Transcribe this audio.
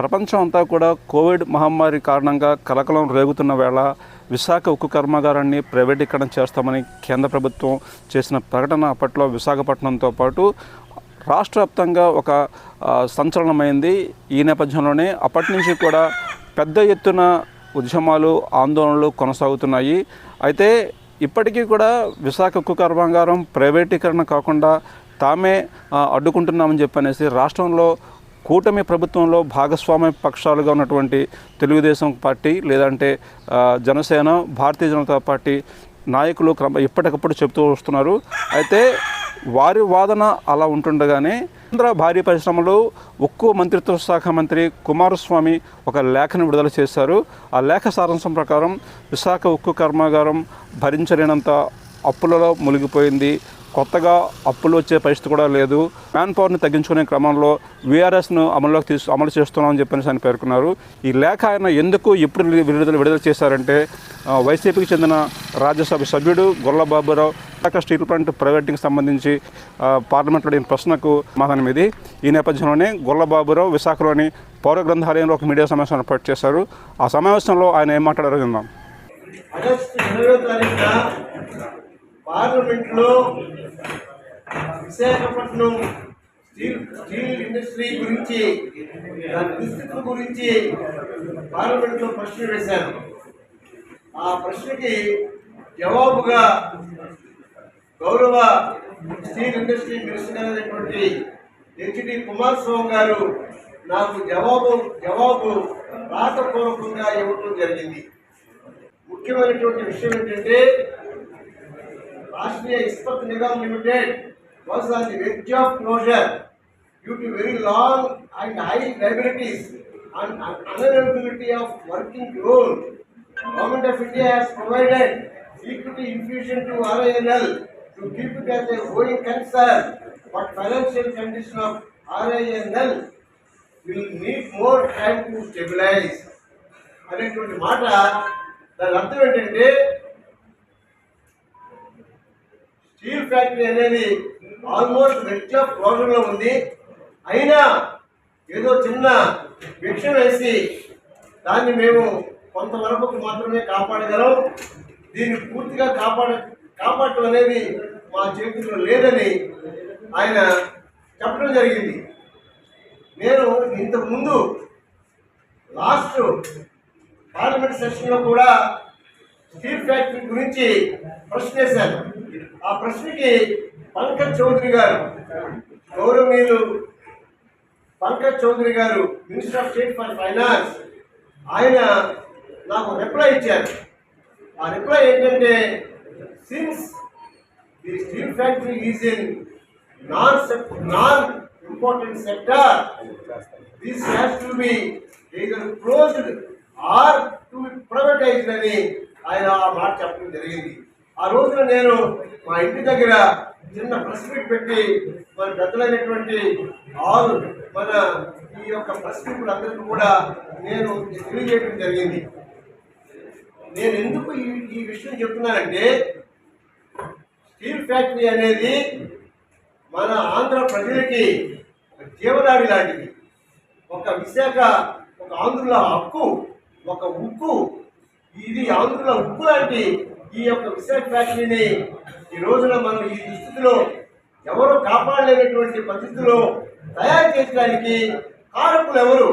ప్రపంచం అంతా కూడా కోవిడ్ మహమ్మారి కారణంగా కలకలం రేగుతున్న వేళ విశాఖ ఉక్కు కర్మాగారాన్ని ప్రైవేటీకరణ చేస్తామని కేంద్ర ప్రభుత్వం చేసిన ప్రకటన అప్పట్లో విశాఖపట్నంతో పాటు రాష్ట్ర వ్యాప్తంగా ఒక సంచలనమైంది. ఈ నేపథ్యంలోనే అప్పటి నుంచి కూడా పెద్ద ఎత్తున ఉద్యమాలు ఆందోళనలు కొనసాగుతున్నాయి. అయితే ఇప్పటికీ కూడా విశాఖ ఉక్కు కర్మాగారం ప్రైవేటీకరణ కాకుండా తామే అడ్డుకుంటున్నామని చెప్పి అనేసి రాష్ట్రంలో కూటమి ప్రభుత్వంలో భాగస్వామ్య పక్షాలుగా ఉన్నటువంటి తెలుగుదేశం పార్టీ లేదంటే జనసేన భారతీయ జనతా పార్టీ నాయకులు క్రమ ఎప్పటికప్పుడు చెబుతూ వస్తున్నారు. అయితే వారి వాదన అలా ఉంటుండగానే కేంద్ర భారీ పరిశ్రమలు ఉక్కు మంత్రిత్వ శాఖ మంత్రి కుమారస్వామి ఒక లేఖను విడుదల చేశారు. ఆ లేఖ సారాంశం ప్రకారం విశాఖ ఉక్కు కర్మాగారం భరించలేనంత అప్పులలో మునిగిపోయింది. కొత్తగా అప్పులు వచ్చే పరిస్థితి కూడా లేదు. మ్యాన్ పవర్ని తగ్గించుకునే క్రమంలో వీఆర్ఎస్ను అమలులోకి తీసు అమలు చేస్తున్నామని చెప్పేసి ఆయన పేర్కొన్నారు. ఈ లేఖ ఆయన ఎందుకు ఎప్పుడు విడుదల విడుదల చేశారంటే వైసీపీకి చెందిన రాజ్యసభ సభ్యుడు గొల్లబాబురావు విశాఖ స్టీల్ ప్లాంట్ ప్రైవేటింగ్కి సంబంధించి పార్లమెంట్లో అడిగిన ప్రశ్నకు సమాధానం ఇది. ఈ నేపథ్యంలోనే గొల్లబాబురావు విశాఖలోని పౌర గ్రంథాలయంలో ఒక మీడియా సమావేశం ఏర్పాటు చేశారు. ఆ సమావేశంలో ఆయన ఏం మాట్లాడారో విందాం. పార్లమెంట్లో విశాఖపట్నం స్టీల్ స్టీల్ ఇండస్ట్రీ గురించి దాని దుస్థితుల గురించి పార్లమెంట్లో ప్రశ్న వేశాను ఆ ప్రశ్నకి జవాబుగా గౌరవ స్టీల్ ఇండస్ట్రీ మినిస్టర్ అయినటువంటి హెచ్డి కుమారస్వామి గారు నాకు జవాబు జవాబు రాతపూర్వకంగా ఇవ్వడం జరిగింది. ముఖ్యమైనటువంటి విషయం ఏంటంటే Rashtriya Ispat Nigam limited was on the verge of closure due to very long and high liabilities and unavailability of working loan. Government of India has provided equity infusion to RINL to keep it as a going concern, but financial condition of RINL will need more time to stabilize. అనేటువంటి మాట దాని అర్థం ఏంటంటే steel factory అనేది almost వెచ్చ closure ఉంది. అయినా ఏదో చిన్న భిక్ష వేసి దాన్ని మేము కొంతవరకు మాత్రమే కాపాడగలం. దీన్ని పూర్తిగా కాపాడ కాపాడటం అనేది మా చేతుల్లో లేదని ఆయన చెప్పడం జరిగింది. నేను ఇంతకుముందు లాస్ట్ పార్లమెంట్ సెషన్లో కూడా స్టీల్ ఫ్యాక్టరీ గురించి ప్రశ్న వేశాను. ఆ ప్రశ్నకి పంకజ్ చౌదరి గారు గౌరవనీయులు పంకజ్ చౌదరి గారు minister of state for finance ఆయన నాకు రిప్లై ఇచ్చారు. ఆ రిప్లై ఏంటంటే since the steel factory is in non non important sector this has to be either closed or to be privatised అని ఆయన ఆ మాట చెప్పడం జరిగింది. ఆ రోజున నేను మా ఇంటి దగ్గర చిన్న ప్రెస్ మీట్ పెట్టి మన పెద్దలైనటువంటి ఆరు మన ఈ యొక్క ప్రెస్ కూడా నేను తెలియజేయడం జరిగింది. నేను ఎందుకు ఈ ఈ విషయం చెప్తున్నానంటే స్టీల్ ఫ్యాక్టరీ అనేది మన ఆంధ్ర ప్రజలకి జీవనాడి లాంటిది. ఒక విశాఖ ఒక ఆంధ్రుల హక్కు ఒక ఉక్కు ఇది ఆంధ్రుల ఉక్కు లాంటి ఈ యొక్క విశాఖ ఫ్యాక్టరీని ఈ రోజున మనం ఈ దుస్థితిలో ఎవరు కాపాడలేనటువంటి పరిస్థితిలో తయారు చేయడానికి కారకులు ఎవరు?